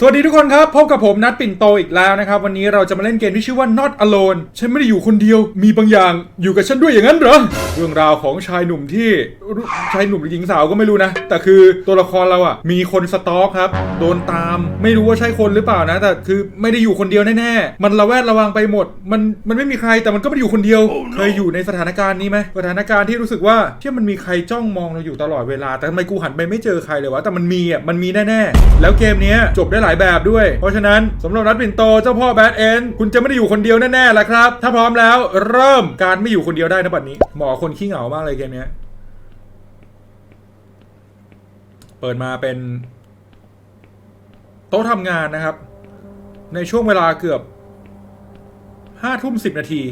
สวัสดีทุกคนครับ พบกับผมนัดปิ่นโตอีกแล้วนะครับ วันนี้เราจะมาเล่นเกมที่ชื่อว่า Not Alone ฉันไม่ได้อยู่คนเดียว มีบางอย่างอยู่กับฉันด้วยอย่างนั้นเหรอ เรื่องราวของชายหนุ่มที่ชายหนุ่มหรือหญิงสาวก็ไม่รู้นะ แต่คือตัวละครเราอะมีคนสตอกครับ โดนตาม ไม่รู้ว่าใช่คนหรือเปล่านะ แต่คือไม่ได้อยู่คนเดียวแน่ๆ มันระแวดระวังไปหมด มันมันไม่มีใครแต่มันก็ไม่ได้อยู่คนเดียวเคยอยู่ในสถานการณ์นี้ไหมสถานการณ์ที่รู้สึกว่าที่มันมีใครจ้องมองเราอยู่ตลอดเวลา แต่ทำไมกูหันไปไม่เจอใครเลยวะ แต่มันมีอะมันมีแน่ๆ แล้วเกมเนี้ยจบได้หลายแบบด้วย เพราะฉะนั้นสำหรับนัดปิ่นโตเจ้าพ่อแบทเอนคุณจะไม่ได้อยู่คนเดียวแน่ๆแหละครับ ถ้าพร้อมแล้วเริ่มการไม่อยู่คนเดียวได้นะบัดนี้เหมาะคนขี้เหงามากเลยเกมนี้เปิดมาเป็น โต๊ะทำงานนะครับ ในช่วงเวลาเกือบห้าทุ่มสิบนาที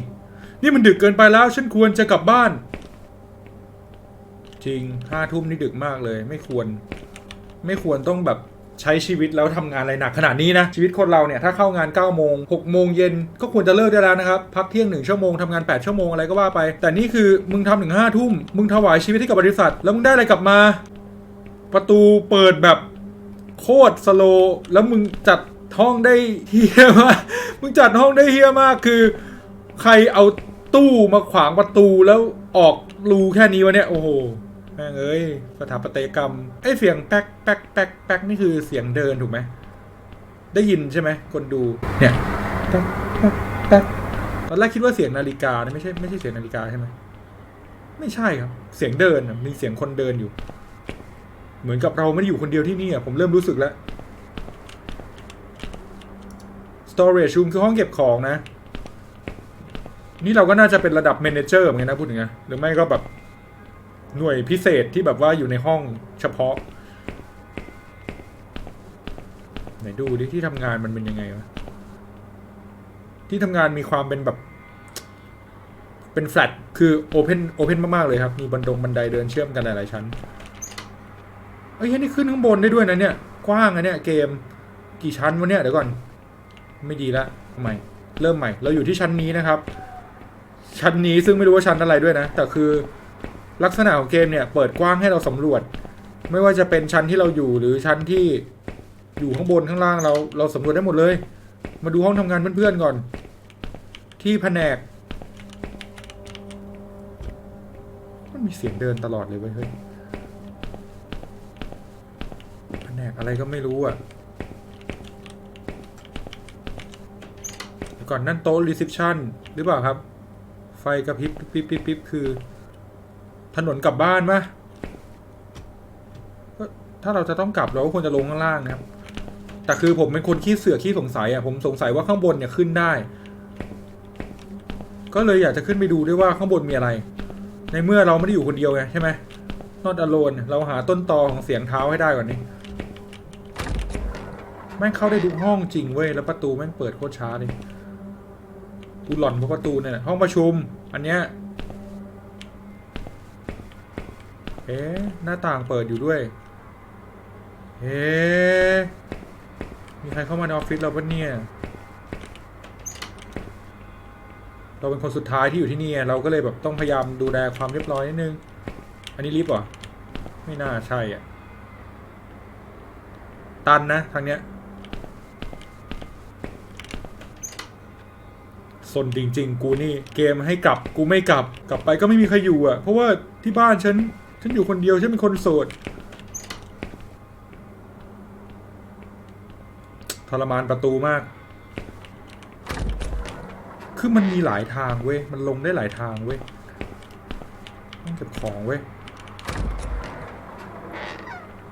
นี่มันดึกเกินไปแล้ว ฉันควรจะกลับบ้าน จริงห้าทุ่มนี่ดึกมากเลย ไม่ควร ไม่ควรต้องแบบ ใช้ชีวิตแล้วทำงานอะไรหนักขนาดนี้นะชีวิตคนเราเนี่ยถ้าเข้างาน9ก้าโมงหกโมงเย็นก็ควรจะเลิกได้แล้วนะครับพักเที่ยงหนึ่งชั่วโมงทำงาน 8 ชั่วโมงอะไรก็ว่าไป แต่นี่คือมึงทำถึงห้าทุ่มมึงถวายชีวิตให้กับบริษัท แล้วมึงได้อะไรกลับมา ประตูเปิดแบบโคตรสโลว์แล้วมึงจัดห้องได้เฮียมากมึงจัดห้องได้เฮียมากคือ ใครเอาตู้มาขวางประตูแล้วออกรูแค่นี้วะเนี่ยโอ้โห แม่งเอ้ยสถาปัตยกรรมไอ้เสียงแป๊กแป๊กแป๊กแป๊กนี่คือเสียงเดินถูกไหมได้ยินใช่ไหมคนดูเนี่ยแป๊กแป๊กแป๊กตอนแรกคิดว่าเสียงนาฬิกานะไม่ใช่ไม่ใช่เสียงนาฬิกาใช่ไหมไม่ใช่ครับ เสียงเดินมีเสียงคนเดินอยู่ เหมือนกับเราไม่ได้อยู่คนเดียวที่นี่อะผมเริ่มรู้สึกแล้ว storage room คือห้องเก็บของนะ นี่เราก็น่าจะเป็นระดับ manager เหมือนกันนะพูดถึงนะหรือไม่ก็แบบ หน่วยพิเศษที่แบบว่าอยู่ในห้องเฉพาะ ไหนดูดิที่ทำงานมันเป็นยังไงวะที่ทำงานมีความเป็นแบบ เป็นแฟลตคือโอเพนโอเพนมากๆเลยครับ มีบันดงบันไดเดินเชื่อมกันหลายๆชั้นเอ้ยนี่ขึ้นข้างบนได้ด้วยนะเนี่ย กว้างอะเนี่ยเกมกี่ชั้นวะเนี่ยเดี๋ยวก่อน ไม่ดีละใหม่เริ่มใหม่ เราอยู่ที่ชั้นนี้นะครับ ชั้นนี้ซึ่งไม่รู้ว่าชั้นอะไรด้วยนะ แต่คือ ลักษณะของเกมเนี่ยเปิดกว้างให้เราสำรวจ ไม่ว่าจะเป็นชั้นที่เราอยู่หรือชั้นที่อยู่ข้างบนข้างล่างเราเราสำรวจได้หมดเลย มาดูห้องทำงานเพื่อนๆก่อน ที่แผนกมันมีเสียงเดินตลอดเลยเว้ยเฮ้ยแผนกอะไรก็ไม่รู้อะก่อนนั่นโต๊ะรีเซพชันหรือเปล่าครับ ไฟกระพริบปิ๊บปิ๊บปิ๊บคือ ถนนกลับบ้านปะก็ถ้าเราจะต้องกลับเราก็ควรจะลงข้างล่างนะครับ แต่คือผมเป็นคนขี้เสือกขี้สงสัยอะผมสงสัยว่าข้างบนเนี่ยขึ้นได้ ก็เลยอยากจะขึ้นไปดูด้วยว่าข้างบนมีอะไร ในเมื่อเราไม่ได้อยู่คนเดียวไงใช่ไหม not alone เราหาต้นตอของเสียงเท้าให้ได้ก่อนนี่แม่งเข้าได้ทุกห้องจริงเว้ยแล้วประตูแม่งเปิดโคตรช้าเลยกูหล่อนเพราะประตูเนี่ยห้องประชุม อันเนี้ย เอ๊ะหน้าต่างเปิดอยู่ด้วยเอ๊ะมีใครเข้ามาในออฟฟิศเราปะเนี่ย เราเป็นคนสุดท้ายที่อยู่ที่นี่เราก็เลยแบบต้องพยายามดูแลความเรียบร้อยนิดนึง อันนี้ลิฟต์เหรอ ไม่น่าใช่อะ ตันนะทางเนี้ยสนจริง ๆ กูนี่เกมให้กลับกูไม่กลับกลับไปก็ไม่มีใครอยู่อะ เพราะว่าที่บ้านฉัน ฉันอยู่คนเดียวฉันเป็นคนโสดทรมานประตูมาก คือมันมีหลายทางเว้ย มันลงได้หลายทางเว้ยห้องเก็บของเว้ย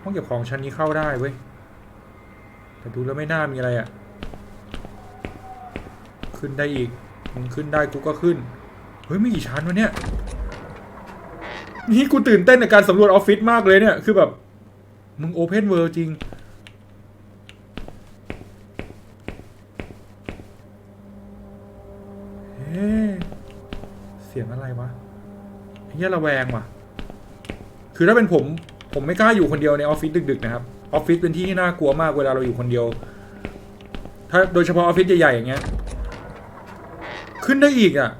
ห้องเก็บของชั้นนี้เข้าได้เว้ย แต่ดูแล้วไม่น่ามีอะไรอะ่ะ ขึ้นได้อีก มึงขึ้นได้กูก็ขึ้น เฮ้ยไม่กี่ชั้นวะเนี่ย นี่กูตื่นเต้นในการสำรวจออฟฟิศมากเลยเนี่ย คือแบบ มึงโอเพนเวิลด์จริง เฮ้เสียงอะไรวะเฮียระแวงว่ะ คือถ้าเป็นผม ผมไม่กล้าอยู่คนเดียวในออฟฟิศดึกๆนะครับออฟฟิศเป็นที่ที่น่ากลัวมากเวลาเราอยู่คนเดียว ถ้าโดยเฉพาะออฟฟิศใหญ่ๆอย่างเงี้ย ขึ้นได้อีกอะ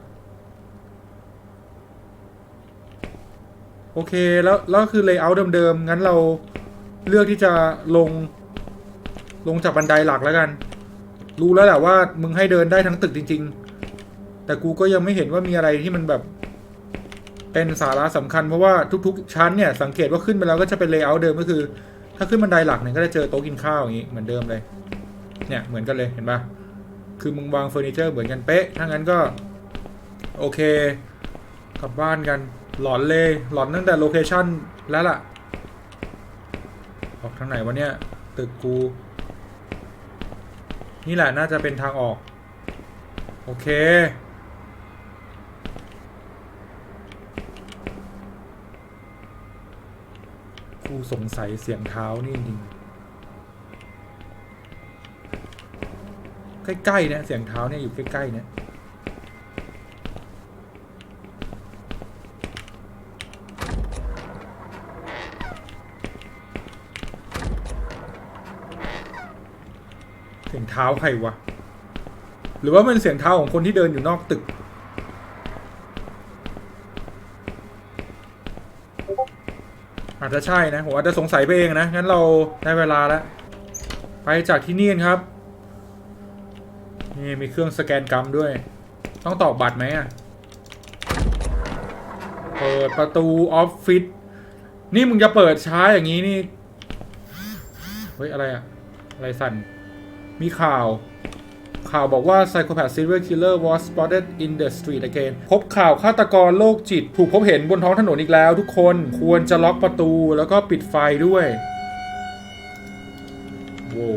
โอเคแล้วแล้วคือเลเยอร์เดิมๆ งั้นเราเลือกที่จะลง ลงจากบันไดหลักแล้วกัน รู้แล้วแหละว่ามึงให้เดินได้ทั้งตึกจริง ๆ แต่กูก็ยังไม่เห็นว่ามีอะไรที่มันแบบ เป็นสาระสำคัญเพราะว่าทุก ๆ ชั้นเนี่ย สังเกตว่าขึ้นไปแล้วก็จะเป็นเลเยอร์เดิมก็คือ ถ้าขึ้นบันไดหลักเนี่ยก็จะเจอโต๊ะกินข้าวอย่างนี้เหมือนเดิมเลย เนี่ยเหมือนกันเลยเห็นปะคือมึงวางเฟอร์นิเจอร์เหมือนกันเป๊ะถ้างั้นก็ โอเค กลับบ้านกัน หลอนเลย หลอนตั้งแต่โลเคชั่นแล้วล่ะ ออกทางไหนวะเนี่ย ตึกกู นี่แหละน่าจะเป็นทางออก โอเค กูสงสัยเสียงเท้านี่จริงใกล้ๆเนี่ยเสียงเท้าเนี่ยอยู่ใกล้ๆเนี่ย สียงเท้าใครวะ หรือว่ามันเสียงเท้าของคนที่เดินอยู่นอกตึก อาจจะใช่นะ ผมอาจจะสงสัยไปเองนะ งั้นเราได้เวลาแล้ว ไปจากที่นี่นครับ นี่มีเครื่องสแกนกรรมด้วย ต้องตอกบัตรไหมอะ เปิดประตูออฟฟิศ นี่มึงจะเปิดช้าอย่างนี้นี่ เฮ้ยอะไรอะอะไรสั่น มีข่าว ข่าวบอกว่า Psychopath Serial Killer was spotted in the street again พบข่าวฆาตกรโรคจิต ถูกพบเห็นบนท้องถนนอีกแล้ว ทุกคนควรจะล็อกประตูแล้วก็ปิดไฟด้วยโว้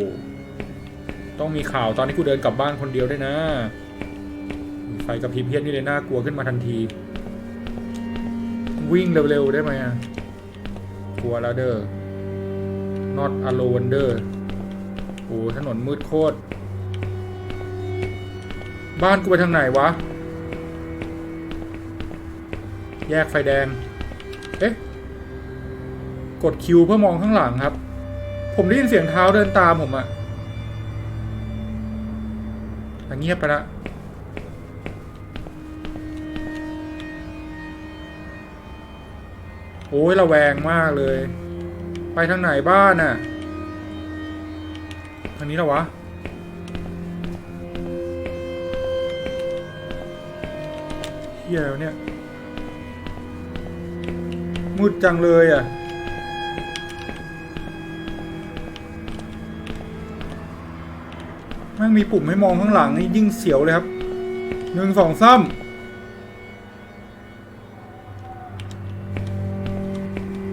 ต้องมีข่าวตอนที่กูเดินกลับบ้านคนเดียวด้วยนะ ไฟกระพริบเพี้ยนนี่เลยน่ากลัวขึ้นมาทันที วิ่งเร็วๆได้ไหมอะกลัวแล้วเด้อ not alone เด้อ โอ้ถนนมืดโคตร บ้านกูไปทางไหนวะ แยกไฟแดง เอ๊ะ กดคิวเพื่อมองข้างหลังครับ ผมได้ยินเสียงเท้าเดินตามผมอะแต่เงียบไปละโอ้ยระแวงมากเลย ไปทางไหนบ้านน่ะ ทางนี้เหรอวะ เฮียแล้วเนี่ย มืดจังเลยอะ แม่งมีปุ่มให้มองข้างหลังนี่ยิ่งเสียวเลยครับ หนึ่งสองซ้ำ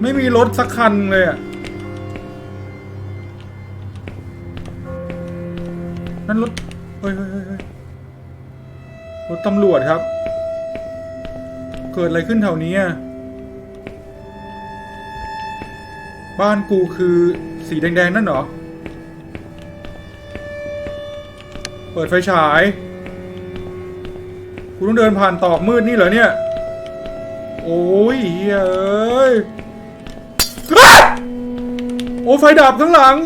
ไม่มีรถสักคันเลยอะ นั่นรถเฮ้ยเฮ้ยเฮ้ยรถตำรวจครับ เกิดอะไรขึ้นแถวนี้อะบ้านกูคือสีแดงๆ นั่นเหรอ เปิดไฟฉาย กูต้องเดินผ่านตอกมืดนี่เหรอเนี่ย โอ้ยเฮ้ยเอ้ยโอ้ไฟดับข้างหลัง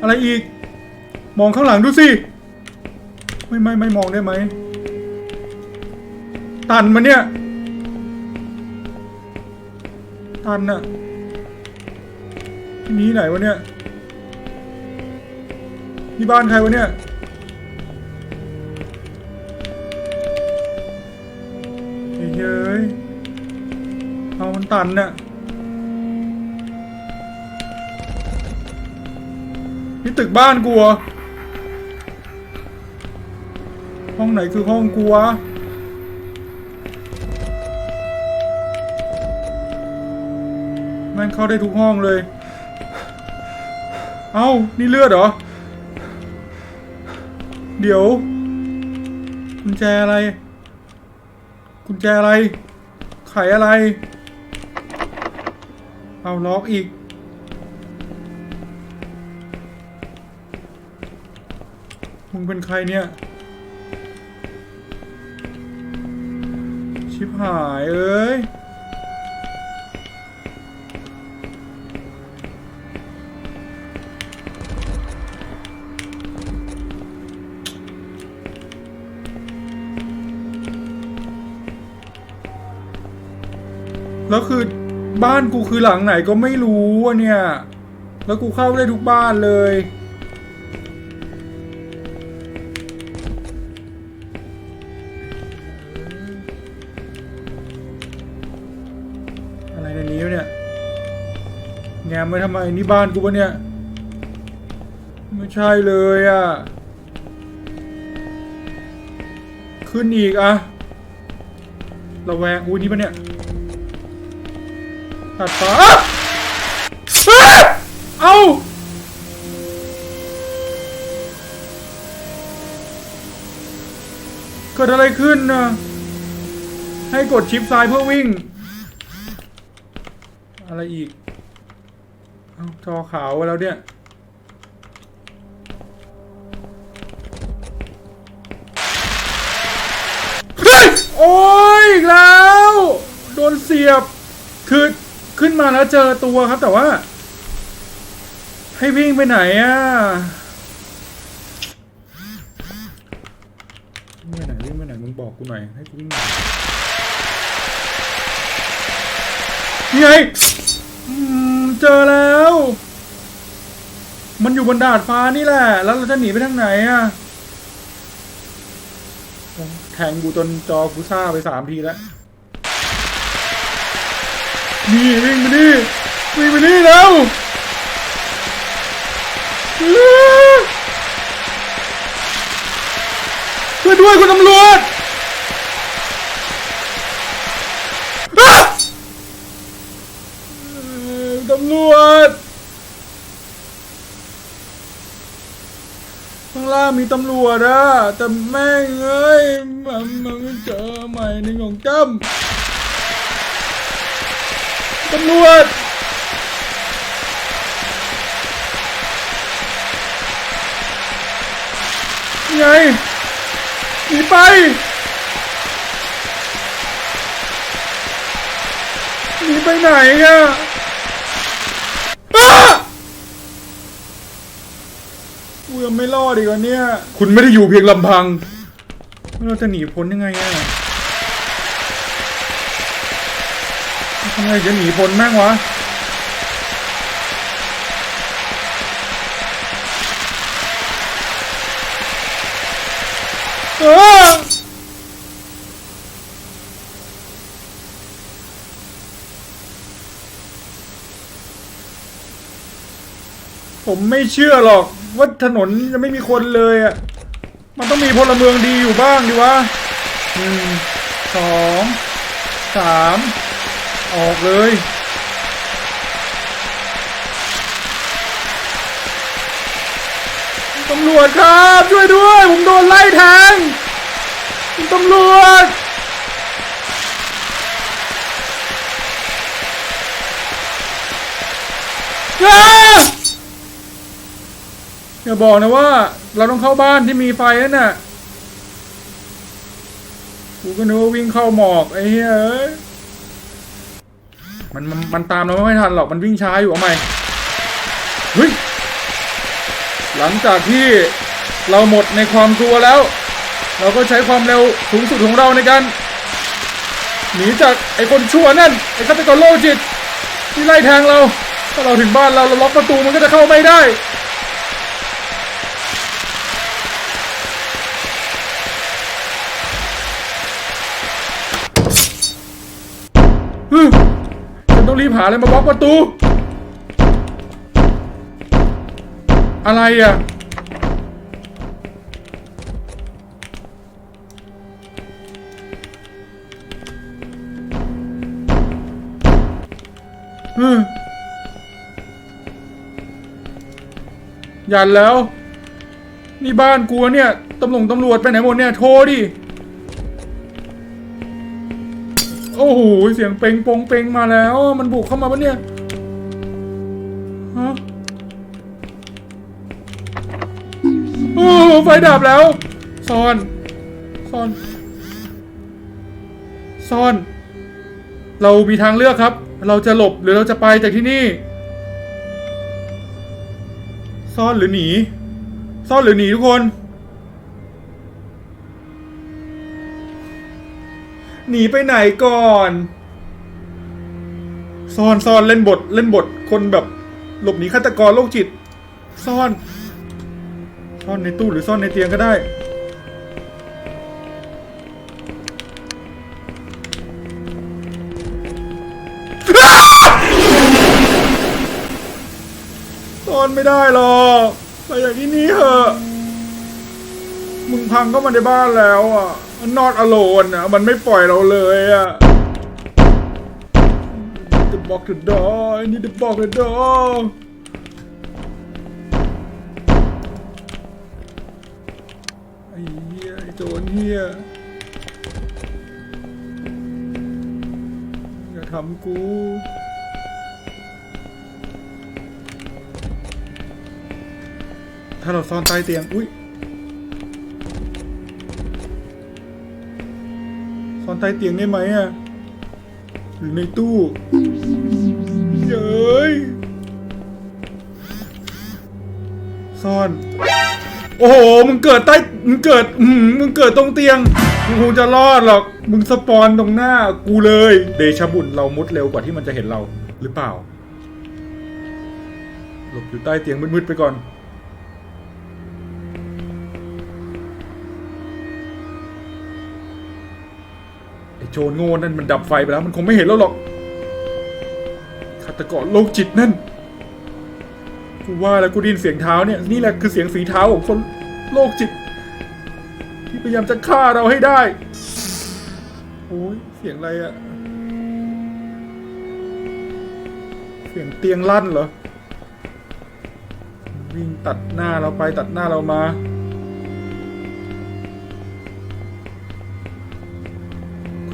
อะไรอีก มองข้างหลังดูสิ ไม่ไม่ไม่มองได้ไหม ตันมันเนี่ย ตันอะที่นี้ไหนวะเนี่ยนี่บ้านใครวะเนี่ย เฮ้ยเฮ้ยเอามันตันน่ะนี่ตึกบ้านกูเห ห้องไหนคือห้องกูวะแม่งเข้าได้ทุกห้องเลย เอ้า นี่เลือดเหรอ เดี๋ยว กุญแจอะไร กุญแจอะไร ไขอะไร เอาล็อกอีกมึงเป็นใครเนี่ย หายเอ้ยแล้วคือบ้านกูคือหลังไหนก็ไม่รู้อะเนี่ย แล้วกูเข้าได้ทุกบ้านเลย แงมไว้ทำไมนี่บ้านกูปะเนี่ย ไม่ใช่เลยอะขึ้นอีกอะระแวงอุ้ยนี่ปะเนี่ยตัดฟ้าอ๊ะอ๊ะเอ้าเกิดอะไรขึ้นนะให้กดชิปซ้ายเพื่อวิ่ง อะไรอีก จอขาวแล้วเนี่ย โอ้ยอีกแล้ว โดนเสียบ คือขึ้นมาแล้วเจอตัวครับแต่ว่า ให้วิ่งไปไหนอะวิ่งไปไหนวิ่งไปไหนมึงบอกกูหน่อยให้กูวิ่งหนยนี่ไง เจอแล้ว มันอยู่บนดาดฟ้านี่แหละ แล้วเราจะหนีไปทางไหนอะแทงกูจนจอกูซ่าไปสามทีแล้ว นี่วิ่งไปนี่วิ่งไปนี่แล้วช่วยด้วยคุณตำรวจอะเอ่อตำรวจ ข้างล่างมีตำรวจอะแต่แม่งเอ้ยมันมันเจอใหม่ในของจ้ำตำรวจไงหนีไปหนีไปไหนอะอ้ากูยัง ไม่รอดอีกวันเนี้ยคุณไม่ได้อยู่เพียงลำพังเราจะหนีพ้นยังไงอะทำไงจะหนีพ้นแม่งวะเออผมไม่เชื่อหรอก ว่าถนนจะไม่มีคนเลยอะ มันต้องมีพลเมืองดีอยู่บ้างดิวะหนึ่งสองสามออกเลย ตำรวจครับ ช่วยด้วย ผมโดนไล่แทงคุณตำรวจอ้า อย่าบอกนะว่า เราต้องเข้าบ้านที่มีไฟนั่นน่ะกูก็นึกว่าวิ่งเข้าหมอกไอ้เฮ้ยเอ้ยมันมันมันตามเราไม่ทันหรอกมันวิ่งช้าอยู่เอาใหม่เฮ้ยหลังจากที่เราหมดในความกลัวแล้ว เราก็ใช้ความเร็วสูงสุดของเราในการหนีจากไอ้คนชั่วนั่นไอ้ฆาตกรโรคจิตที่ไล่แทงเราถ้าเราถึงบ้านเราเราล็อกประตูมันก็จะเข้าไม่ได้ หาอะไรมาบล็อกประตู อะไรอะ ยันแล้ว นี่บ้านกูเนี่ย ตำรวจตำรวจไปไหนหมดเนี่ย โทรดิ อ้โหเสียงเป่งปงเป่งมาแล้วมันบุกเข้ามาปะเนี่ยฮะโอ้ไฟดับแล้วซ่อนซ่อนซ่อน เรามีทางเลือกครับ เราจะหลบหรือเราจะไปจากที่นี่ ซ่อนหรือหนี ซ่อนหรือหนีทุกคน หนีไปไหนก่อนซ่อนซ่อนเล่นบทเล่นบทคนแบบ หลบหนีฆาตกรโรคจิต ซ่อน ซ่อนในตู้หรือซ่อนในเตียงก็ได้อนไม่ได้หรอกไปอย่างที่นี่เถอะมึงพังเข้ามาในบ้านแล้วอะ มันนอดอโลนอะ มันไม่ปล่อยเราเลยอะ The block the door I need to block the door ไอ้เหี้ยไอ้โจรเหี้ยอย่าทำกูถ้าเราซ่อนใต้เตียง อุ้ย ซ่อนใต้เตียงได้ไหมอะหรือในตู้เย้ยซ่อน โอ้โห มึงเกิดใต้ มึงเกิดอืมมึงเกิดตรงเตียง มึงคงจะรอดหรอก มึงสปอนตรงหน้ากูเลย เดชบุญเรามุดเร็วกว่าที่มันจะเห็นเราหรือเปล่า หลบอยู่ใต้เตียงมืดๆไปก่อน โจรโง่นั่นมันดับไฟไปแล้วมันคงไม่เห็นแล้วหรอกฆาตกรโรคจิตนั่นกูว่าแล้วกูได้ยินเสียงเท้าเนี่ยนี่แหละคือเสียงฝีเท้าของคนโรคจิต ที่พยายามจะฆ่าเราให้ได้โอ้ยเสียงอะไรอะเสียงเตียงลั่นเหรอวิ่งตัดหน้าเราไปตัดหน้าเรามา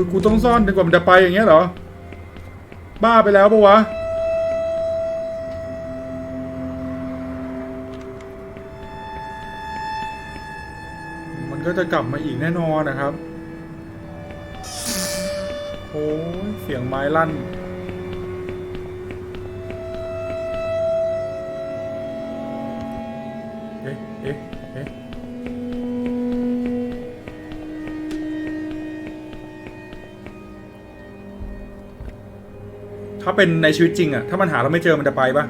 คือกูต้องซ่อนจนกว่ามันจะไปอย่างเงี้ยเหรอ บ้าไปแล้วปะวะ มันก็จะกลับมาอีกแน่นอนนะครับ โอ้ยเสียงไม้ลั่น ถ้าเป็นในชีวิตจริงอะถ้ามันหาเราไม่เจอมันจะไปปะ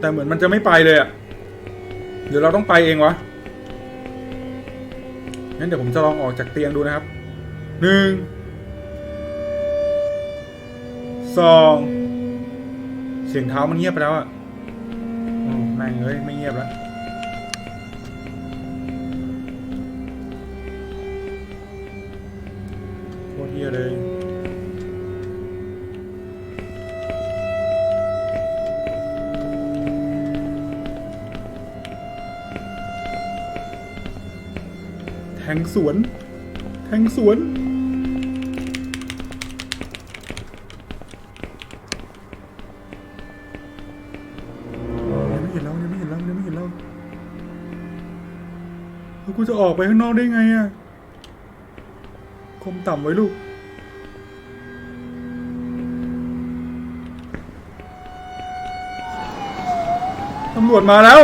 แต่เหมือนมันจะไม่ไปเลยอะหรือเราต้องไปเองวะงั้นเดี๋ยวผมจะลองออกจากเตียงดูนะครับหนึ่งสองเสียงเท้ามันเงียบไปแล้วอะแม่งเอ้ยไม่เงียบแล้ว ทงสวน แทงสวน ยังไม่เห็นเรายังไม่เห็นเรายังไม่เห็นเราแล้วกูจะออกไปข้างนอกได้ไงอะคมต่ำไว้ลูกตำรวจมาแล้ว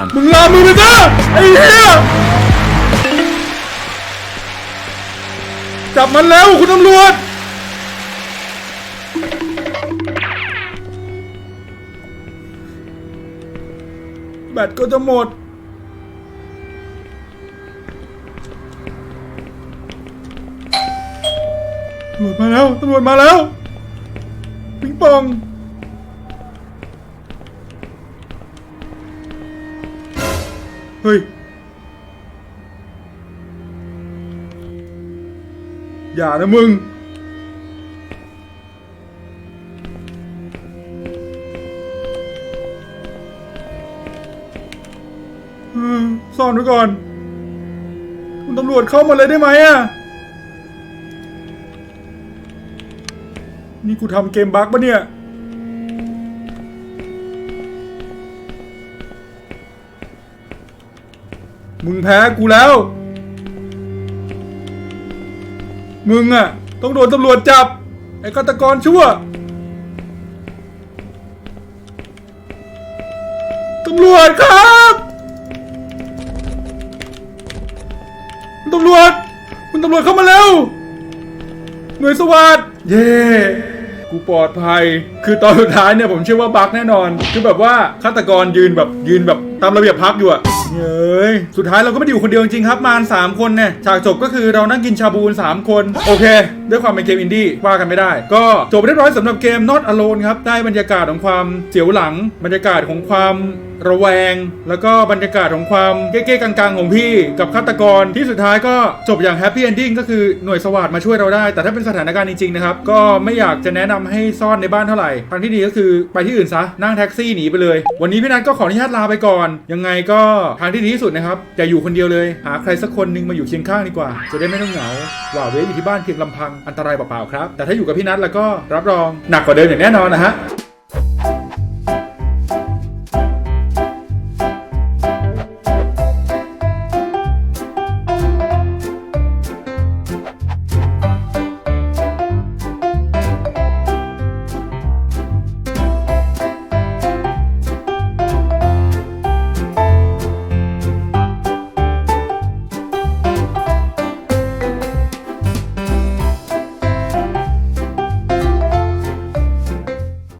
Run. มึงลามือไปซะไอ้เหี้ยจับมันแล้วคุณตำรวจ แบตก็จะหมด ตำรวจมาแล้ว ตำรวจมาแล้ว ปิงปอง เฮ้ย อย่านะมึง ซ่อนไว้ก่อน คุณตำรวจเข้ามาเลยได้ไหมอะ นี่กูทำเกมบั๊กปะเนี่ย มึงแพ้กูแล้ว มึงอะต้องโดนตำรวจจับ ไอ้ฆาตกรชั่ว ตำรวจครับคุณตำรวจ คุณตำรวจเข้ามาแล้ว หน่วยสวัสดเย่กูปลอดภัย คือตอนสุดท้ายเนี่ยผมเชื่อว่าบั๊กแน่นอน คือแบบว่าฆาตกรยืนแบบยืนแบบตามระเบียบพักอยู่อะเย้ย สุดท้ายเราก็ไม่ได้อยู่คนเดียวจริงครับ มาสามคนเนี่ย ฉากจบก็คือเรานั่งกินชาบูนสามคน โอเค ด้วยความเป็นเกมอินดี้ว่ากันไม่ได้ ก็จบเรียบร้อยสำหรับเกม Not Alone ครับ ได้บรรยากาศของความเสียวหลัง บรรยากาศของความระแวง แล้วก็บรรยากาศของความเก้ๆกังๆ ของพี่ กับฆาตกรที่สุดท้ายก็จบอย่างแฮปปี้เอนดิ้งก็คือหน่วยสวัสดมาช่วยเราได้ แต่ถ้าเป็นสถานการณ์จริงๆนะครับ ก็ไม่อยากจะแนะนำให้ซ่อนในบ้านเท่าไหร่ทางที่ดีก็คือไปที่อื่นซะนั่งแท็กซี่หนีไปเลย วันนี้พี่นัทก็ขออนุญาตลาไปก่อน ยังไงก็ทางที่ดีที่สุดนะครับอย่าอยู่คนเดียวเลย หาใครสักคนหนึงมาอยู่เคียงข้างดีกว่า จะได้ไม่ต้องเหงาหว่าเว้อยู่ที่บ้านเพียงลำพังอันตรายเปล่าๆครับแต่ถ้าอยู่กับพี่นัทแล้วก็รับรองหนักกว่าเดิมอย่างแน่นอนนะฮะ